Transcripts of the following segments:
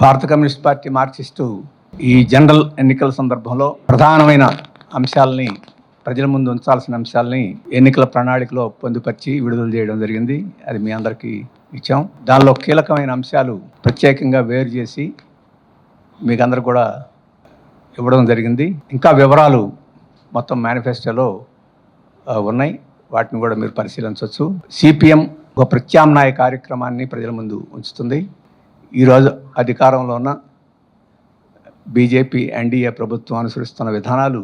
భారత communist party Marxist ఈ general ఎన్నికల సందర్భంలో ప్రధానమైన అంశాలని ప్రజల ముందు ఉంచాల్సిన అంశాలని ఎన్నికల ప్రణాళికలో పొందుపరిచి విడుదల చేయడం జరిగింది. అది మీ అందరికీ ఇచ్చాం. దానిలో కీలకమైన అంశాలు ప్రత్యేకంగా వేరు చేసి మీకు అందరు కూడా ఇవ్వడం జరిగింది. ఇంకా వివరాలు మొత్తం మేనిఫెస్టోలో ఉన్నాయి. వాటిని కూడా మీరు పరిశీలించవచ్చు. సిపిఎం ఒక ప్రత్యామ్నాయ కార్యక్రమాన్ని ప్రజల ముందు ఉంచుతుంది. ఈరోజు అధికారంలో ఉన్న బీజేపీ ఎన్డీఏ ప్రభుత్వం అనుసరిస్తున్న విధానాలు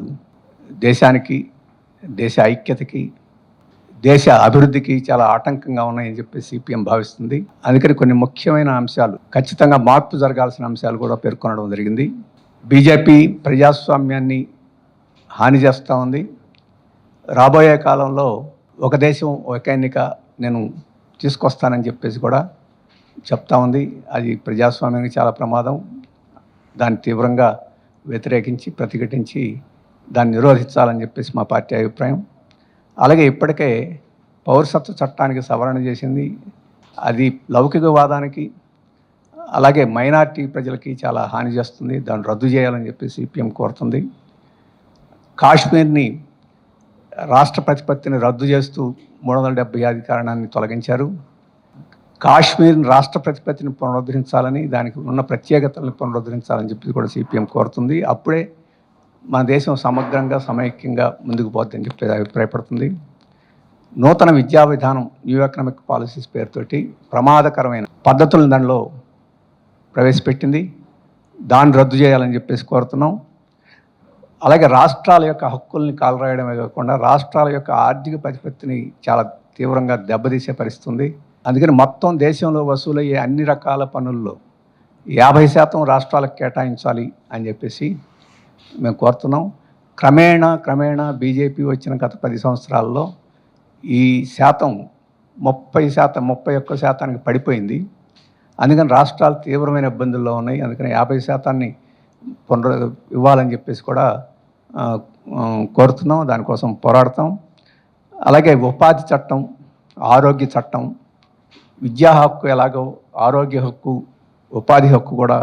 దేశానికి దేశ ఐక్యతకి దేశ అభివృద్ధికి చాలా ఆటంకంగా ఉన్నాయని చెప్పి సిపిఎం భావిస్తుంది. అందుకని కొన్ని ముఖ్యమైన అంశాలు ఖచ్చితంగా మార్పు జరగాల్సిన అంశాలు కూడా పేర్కొనడం జరిగింది. బీజేపీ ప్రజాస్వామ్యాన్ని హాని చేస్తూ ఉంది. రాబోయే కాలంలో ఒక దేశం ఒక ఎన్నిక నేను తీసుకొస్తానని చెప్పేసి కూడా చెప్తా ఉంది. అది ప్రజాస్వామ్యానికి చాలా ప్రమాదం. దాన్ని తీవ్రంగా వ్యతిరేకించి ప్రతిఘటించి దాన్ని నిరోధించాలని చెప్పేసి మా పార్టీ అభిప్రాయం. అలాగే ఇప్పటికే పౌరసత్వ చట్టానికి సవరణ చేసింది. అది లౌకికవాదానికి అలాగే మైనార్టీ ప్రజలకి చాలా హాని చేస్తుంది. దాన్ని రద్దు చేయాలని చెప్పి సిపిఎం కోరుతుంది. కాశ్మీర్ని రాష్ట్ర ప్రతిపత్తిని రద్దు చేస్తూ మూడు వందల డెబ్బై అధికారణాన్ని తొలగించారు. కాశ్మీర్ని రాష్ట్ర ప్రతిపత్తిని పునరుద్ధరించాలని దానికి ఉన్న ప్రత్యేకతలను పునరుద్ధరించాలని చెప్పి కూడా సిపిఎం కోరుతుంది. అప్పుడే మన దేశం సమగ్రంగా సమైక్యంగా ముందుకు పోద్దని చెప్పి అభిప్రాయపడుతుంది. నూతన విద్యా విధానం న్యూ ఎకనామిక్ పాలసీస్ పేరుతోటి ప్రమాదకరమైన పద్ధతులను దానిలో ప్రవేశపెట్టింది. దాన్ని రద్దు చేయాలని చెప్పేసి కోరుతున్నాం. అలాగే రాష్ట్రాల యొక్క హక్కుల్ని కాలరాయడమే కాకుండా రాష్ట్రాల యొక్క ఆర్థిక ప్రతిపత్తిని చాలా తీవ్రంగా దెబ్బతీసే పరిస్థితి ఉంది. అందుకని మొత్తం దేశంలో వసూలయ్యే అన్ని రకాల పనుల్లో యాభై శాతం రాష్ట్రాలకు కేటాయించాలి అని చెప్పేసి మేము కోరుతున్నాం. క్రమేణా క్రమేణా బీజేపీ వచ్చిన గత పది సంవత్సరాల్లో ఈ శాతం ముప్పై శాతం ముప్పై ఒక్క శాతానికి పడిపోయింది. అందుకని రాష్ట్రాలు తీవ్రమైన ఇబ్బందుల్లో ఉన్నాయి. అందుకని యాభై శాతాన్ని పునరు ఇవ్వాలని చెప్పేసి కూడా కోరుతున్నాం. దానికోసం పోరాడతాం. అలాగే ఉపాధి చట్టం ఆరోగ్య చట్టం విద్యా హక్కు ఎలాగో ఆరోగ్య హక్కు ఉపాధి హక్కు కూడా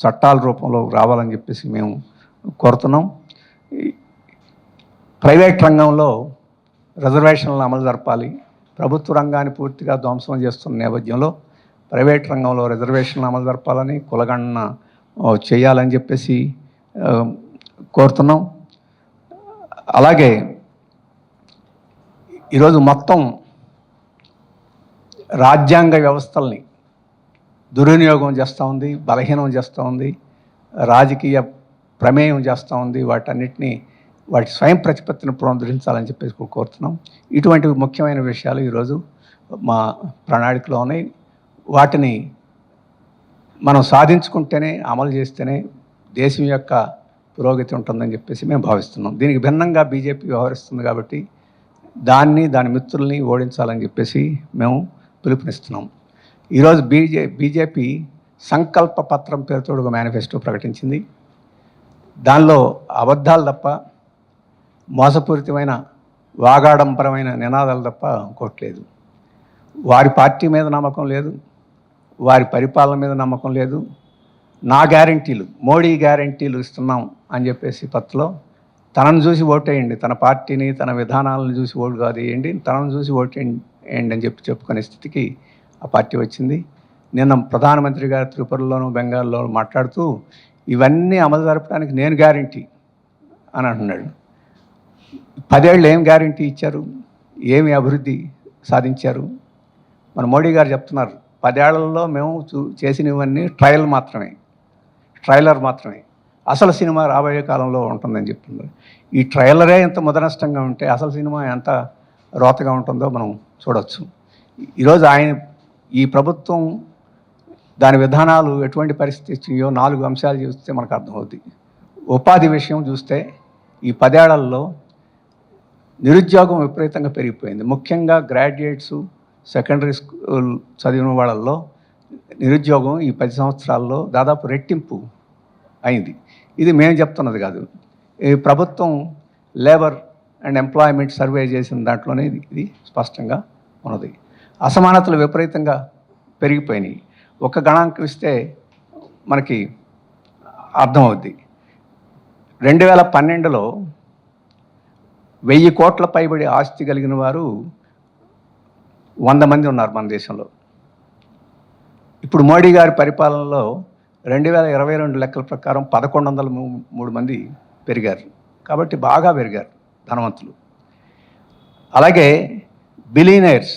చట్టాల రూపంలో రావాలని చెప్పేసి మేము కోరుతున్నాం. ప్రైవేట్ రంగంలో రిజర్వేషన్లను అమలు జరపాలి. ప్రభుత్వ రంగాన్ని పూర్తిగా ధ్వంసం చేస్తున్న నేపథ్యంలో ప్రైవేట్ రంగంలో రిజర్వేషన్లు అమలు జరపాలని కులగణన చేయాలని చెప్పేసి కోరుతున్నాం. అలాగే ఈరోజు మొత్తం రాజ్యాంగ వ్యవస్థల్ని దుర్వినియోగం చేస్తూ ఉంది బలహీనం చేస్తూ ఉంది రాజకీయ ప్రమేయం చేస్తూ ఉంది వాటన్నిటినీ వాటి స్వయం ప్రతిపత్తిని పునరుద్ధరించాలని చెప్పేసి కోరుతున్నాం. ఇటువంటి ముఖ్యమైన విషయాలు ఈరోజు మా ప్రణాళికలో ఉన్నాయి. వాటిని మనం సాధించుకుంటేనే అమలు చేస్తేనే దేశం యొక్క పురోగతి ఉంటుందని చెప్పేసి మేము భావిస్తున్నాం. దీనికి భిన్నంగా బీజేపీ వ్యవహరిస్తుంది కాబట్టి దాన్ని దాని మిత్రుల్ని ఓడించాలని చెప్పేసి మేము పిలుపునిస్తున్నాం. ఈరోజు బీజే బీజేపీ సంకల్ప పత్రం పేరుతో ఒక మేనిఫెస్టో ప్రకటించింది. దానిలో అబద్ధాలు తప్ప మోసపూరితమైన వాగాడంబరమైన నినాదాలు తప్ప ఇంకోట్లేదు వారి పార్టీ మీద నమ్మకం లేదు. వారి పరిపాలన మీద నమ్మకం లేదు. నా గ్యారంటీలు మోడీ గ్యారంటీలు ఇస్తున్నాం అని చెప్పేసి పత్రలో తనను చూసి ఓటేయండి. తన పార్టీని తన విధానాలను చూసి ఓటు కాదు. వేయండి తనను చూసి ఓటేయండి. అని చెప్పి చెప్పుకునే స్థితికి ఆ పార్టీ వచ్చింది. నిన్న ప్రధానమంత్రి గారు త్రిపురలోను బెంగాల్లోనూ మాట్లాడుతూ ఇవన్నీ అమలు జరపడానికి నేను గ్యారంటీ అని అంటున్నాడు. పదేళ్ళు ఏం గ్యారంటీ ఇచ్చారు? ఏమి అభివృద్ధి సాధించారు? మన మోడీ గారు చెప్తున్నారు పదేళ్ళలో మేము చూ చేసినవన్నీ ట్రయల్ మాత్రమే ట్రైలర్ మాత్రమే. అసలు సినిమా రాబోయే కాలంలో ఉంటుందని చెప్తున్నారు. ఈ ట్రైలరే ఎంత ముదనష్టంగా ఉంటే అసలు సినిమా ఎంత రోతగా ఉంటుందో మనం చూడవచ్చు ఈరోజు ఆయన ఈ ప్రభుత్వం దాని విధానాలు ఎటువంటి పరిస్థితి ఇచ్చినాయో నాలుగు అంశాలు చూస్తే మనకు అర్థమవుతుంది ఉపాధి విషయం చూస్తే ఈ పదేళ్ళలో నిరుద్యోగం విపరీతంగా పెరిగిపోయింది. ముఖ్యంగా గ్రాడ్యుయేట్స్ సెకండరీ స్కూల్ చదివిన వాళ్ళల్లో నిరుద్యోగం ఈ పది సంవత్సరాల్లో దాదాపు రెట్టింపు అయింది. ఇది మేము చెప్తున్నది కాదు. ఈ ప్రభుత్వం లేబర్ అండ్ ఎంప్లాయ్మెంట్ సర్వే చేసిన దాంట్లోనే ఇది స్పష్టంగా ఉన్నది. అసమానతలు విపరీతంగా పెరిగిపోయినాయి. ఒక గణాంకం ఇస్తే మనకి అర్థమవుద్ది. రెండు వేల పన్నెండులో వెయ్యి కోట్ల పైబడి ఆస్తి కలిగిన వారు వంద మంది ఉన్నారు మన దేశంలో. ఇప్పుడు మోడీ గారి పరిపాలనలో రెండు వేల ఇరవై రెండు లెక్కల ప్రకారం పదకొండు వందల మూడు మంది పెరిగారు. కాబట్టి బాగా పెరిగారు. ధనవంతులు. అలాగే బిలీనైర్స్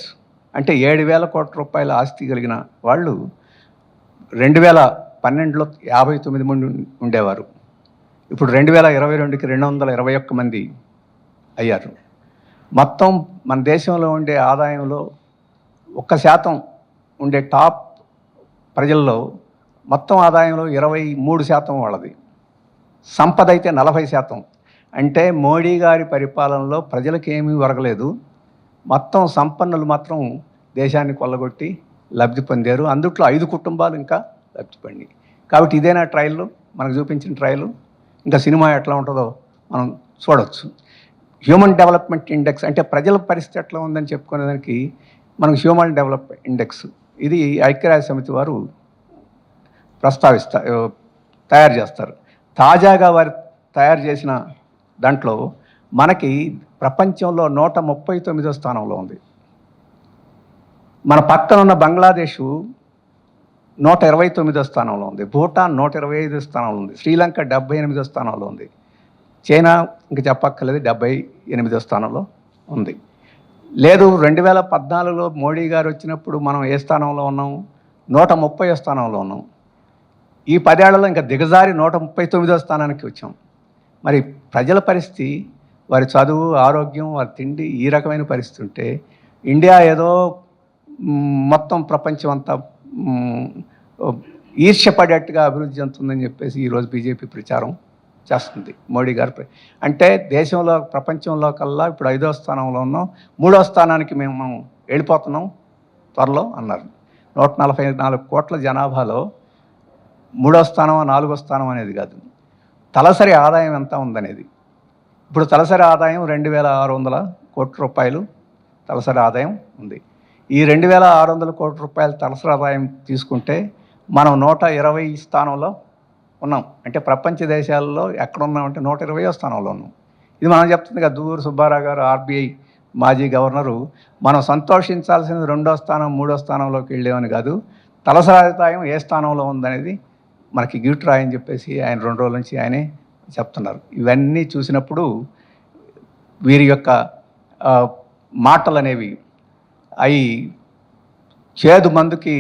అంటే ఏడు వేల కోట్ల రూపాయల ఆస్తి కలిగిన వాళ్ళు రెండు వేల పన్నెండులో యాభై తొమ్మిది మంది ఉండేవారు. ఇప్పుడు రెండు వేల ఇరవై రెండుకి రెండు వందల ఇరవై ఒక్క మంది అయ్యారు. మొత్తం మన దేశంలో ఉండే ఆదాయంలో ఒక్క శాతం ఉండే టాప్ ప్రజల్లో మొత్తం ఆదాయంలో ఇరవై మూడు శాతం వాళ్ళది. సంపద అయితే నలభై శాతం. అంటే మోడీ గారి పరిపాలనలో ప్రజలకేమీ ఒరగలేదు. మొత్తం సంపన్నులు మాత్రం దేశాన్ని కొల్లగొట్టి లబ్ధి పొందారు. అందుట్లో ఐదు కుటుంబాలు ఇంకా లబ్ధి పొంది కాబట్టి ఇదేనా ట్రయల్? మనకు చూపించిన ట్రయల్? ఇంకా సినిమా ఎట్లా ఉంటుందో మనం చూడవచ్చు హ్యూమన్ డెవలప్మెంట్ ఇండెక్స్ అంటే ప్రజల పరిస్థితి ఎట్లా ఉందని చెప్పుకునేదానికి మనకు హ్యూమన్ డెవలప్ ఇండెక్స్. ఇది ఐక్యరాజ్య సమితి వారు ప్రస్తావిస్తారు తయారు చేస్తారు. తాజాగా వారు తయారు చేసిన దాంట్లో మనకి ప్రపంచంలో నూట ముప్పై తొమ్మిదో స్థానంలో ఉంది. మన పక్కన ఉన్న బంగ్లాదేశ్ నూట ఇరవై తొమ్మిదో స్థానంలో ఉంది. భూటాన్ నూట ఇరవై ఐదో స్థానంలో ఉంది. శ్రీలంక డెబ్బై ఎనిమిదో స్థానంలో ఉంది. చైనా ఇంక చెప్పక్కర్లేదు డెబ్బై ఎనిమిదో స్థానంలో ఉంది. లేదు రెండు వేల పద్నాలుగులో మోడీ గారు వచ్చినప్పుడు మనం ఏ స్థానంలో ఉన్నాం? నూట ముప్పై స్థానంలో ఉన్నాం. ఈ పదేళ్ళలో ఇంకా దిగజారి నూట ముప్పై తొమ్మిదో స్థానానికి వచ్చాం. మరి ప్రజల పరిస్థితి వారి చదువు ఆరోగ్యం వారి తిండి ఈ రకమైన పరిస్థితి ఉంటే ఇండియా ఏదో మొత్తం ప్రపంచం అంతా ఈర్ష్యపడేట్టుగా అభివృద్ధి చెందుతుందని చెప్పేసి ఈరోజు బీజేపీ ప్రచారం చేస్తుంది. మోడీ గారు ప్ర- అంటే దేశంలో ప్రపంచంలో కల్లా ఇప్పుడు ఐదో స్థానంలో ఉన్నాం. మూడో స్థానానికి మేము వెళ్ళిపోతున్నాం త్వరలో అన్నారు. నూట నలభై నాలుగు కోట్ల జనాభాలో మూడో స్థానం నాలుగో స్థానం అనేది కాదు. తలసరి ఆదాయం ఎంత ఉందనేది. ఇప్పుడు తలసరి ఆదాయం రెండు వేల ఆరు వందల కోట్ల రూపాయలు తలసరి ఆదాయం ఉంది. ఈ రెండు వేల ఆరు వందల కోట్ల రూపాయల తలసరి ఆదాయం తీసుకుంటే మనం నూట ఇరవై స్థానంలో ఉన్నాం. అంటే ప్రపంచ దేశాల్లో ఎక్కడ ఉన్నామంటే నూట ఇరవయో స్థానంలో ఉన్నాం. ఇది మనం చెప్తుంది కదా దూరు సుబ్బారావు గారు ఆర్బీఐ మాజీ గవర్నరు మనం సంతోషించాల్సింది రెండో స్థానం మూడో స్థానంలోకి వెళ్ళేవని కాదు తలసరి ఆదాయం ఏ స్థానంలో ఉందనేది మనకి గిఫ్ట్ రాయని చెప్పేసి ఆయన రెండు రోజుల నుంచి ఆయనే చెప్తున్నారు. ఇవన్నీ చూసినప్పుడు వీరి యొక్క మాటలు అనేవి అవి చేదు మందుకి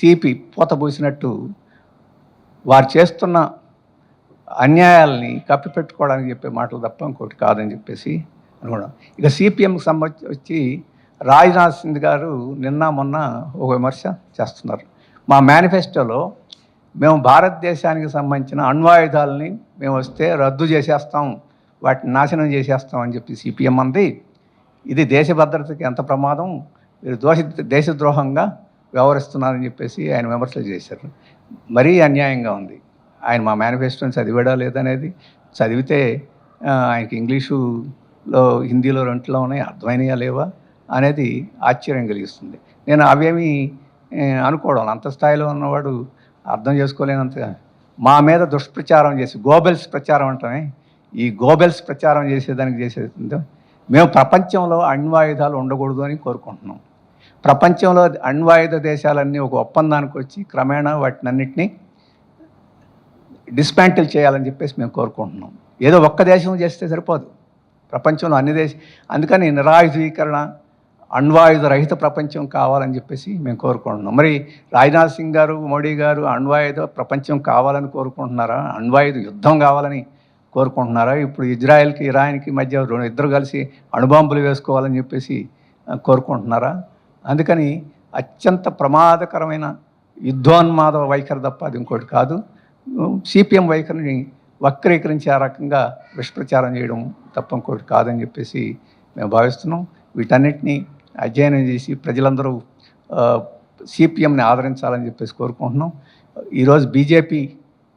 తీపి పూతబూసినట్టు వారు చేస్తున్న అన్యాయాల్ని కప్పిపెట్టుకోవడానికి చెప్పే మాటలు తప్ప ఇంకోటి కాదని చెప్పేసి అనుకున్నాం. ఇక సిపిఎంకి సంబంధించి వచ్చి రాజ్నాథ్ సింగ్ గారు నిన్న మొన్న ఒక విమర్శ చేస్తున్నారు. మా మేనిఫెస్టోలో మేము భారతదేశానికి సంబంధించిన అణ్వాయుధాలని మేము వస్తే రద్దు చేసేస్తాం వాటిని నాశనం చేసేస్తాం అని చెప్పి సిపిఎం అంది. ఇది దేశ భద్రతకి ఎంత ప్రమాదం? మీరు దోష దేశద్రోహంగా వ్యవహరిస్తున్నారని చెప్పేసి ఆయన విమర్శలు చేశారు. మరీ అన్యాయంగా ఉంది. ఆయన మా మేనిఫెస్టోని చదివాడా లేదనేది చదివితే ఆయనకి ఇంగ్లీషులో హిందీలో రెంట్లో ఉన్నాయి అర్థమైనయా లేవా అనేది ఆశ్చర్యం కలిగిస్తుంది. నేను అవేమీ అనుకోవడం అంత స్థాయిలో ఉన్నవాడు అర్థం చేసుకోలేనంత మా మీద దుష్ప్రచారం చేసి గోబెల్స్ ప్రచారం అంటామే. ఈ గోబెల్స్ ప్రచారం చేసేదానికి చేసేది మేము ప్రపంచంలో అణ్వాయుధాలు ఉండకూడదు అని కోరుకుంటున్నాం. ప్రపంచంలో అణ్వాయుధ దేశాలన్నీ ఒక ఒప్పందానికి వచ్చి క్రమేణా వాటినన్నిటినీ డిస్మాంటిల్ చేయాలని చెప్పేసి మేము కోరుకుంటున్నాం. ఏదో ఒక్క దేశం చేస్తే సరిపోదు. ప్రపంచంలో అన్ని దేశ అందుకని నిరాయుధీకరణ అణ్వాయుధ రహిత ప్రపంచం కావాలని చెప్పేసి మేము కోరుకుంటున్నాం. మరి రాజ్నాథ్ సింగ్ గారు మోడీ గారు అణ్వాయుధ ప్రపంచం కావాలని కోరుకుంటున్నారా? అణ్వాయుధ యుద్ధం కావాలని కోరుకుంటున్నారా? ఇప్పుడు ఇజ్రాయెల్కి ఇరాన్కి మధ్య రెండు ఇద్దరు కలిసి అణుబాంబులు వేసుకోవాలని చెప్పేసి కోరుకుంటున్నారా? అందుకని అత్యంత ప్రమాదకరమైన యుద్ధోన్మాద వైఖరి తప్ప అది ఇంకోటి కాదు. సిపిఎం వైఖరిని వక్రీకరించి ఆ రకంగా దుష్ప్రచారం చేయడం తప్ప ఇంకోటి కాదని చెప్పేసి మేము భావిస్తున్నాం. వీటన్నిటిని అధ్యయనం చేసి ప్రజలందరూ సిపిఎంని ఆదరించాలని చెప్పేసి కోరుకుంటున్నాం. ఈరోజు బీజేపీ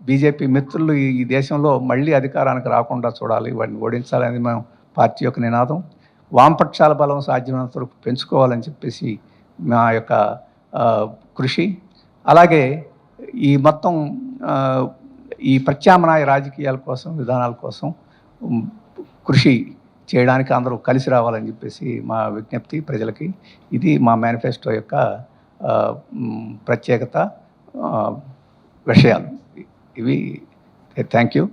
బీజేపీ మిత్రులు ఈ దేశంలో మళ్ళీ అధికారానికి రాకుండా చూడాలి. వాటిని ఓడించాలని మేము పార్టీ యొక్క నినాదం. వామపక్షాల బలం సాధ్యమైనంత వరకు పెంచుకోవాలని చెప్పేసి మా యొక్క కృషి. అలాగే ఈ మొత్తం ఈ ప్రత్యామ్నాయ రాజకీయాల కోసం విధానాల కోసం కృషి చేయడానికి అందరూ కలిసి రావాలని చెప్పేసి మా విజ్ఞప్తి ప్రజలకి. ఇది మా మేనిఫెస్టో యొక్క ప్రత్యేకత విషయాలు. ఇవి థ్యాంక్ యూ.